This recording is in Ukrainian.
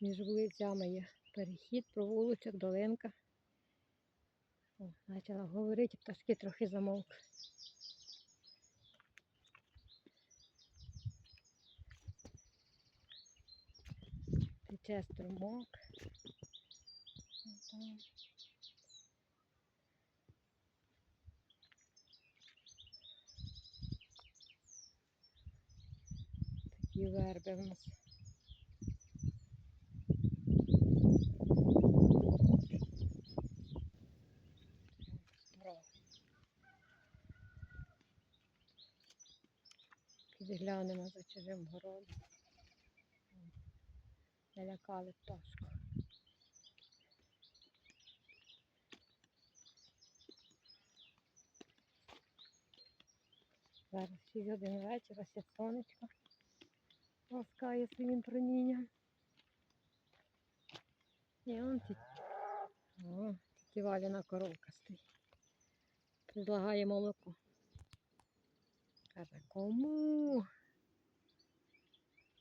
Між вулицями є перехід, провулочок, долинка. О, почала говорити, пташки трохи замовкли. Тече струмок. Такі верби в нас. Підглянемо за чужим городом. Налякали пташку. Зараз 6 годин вечора, ще сонечко ласкає своїм промінням. І он ті... О, тільки валяна коровка стоїть. Предлагає молоко. cara, como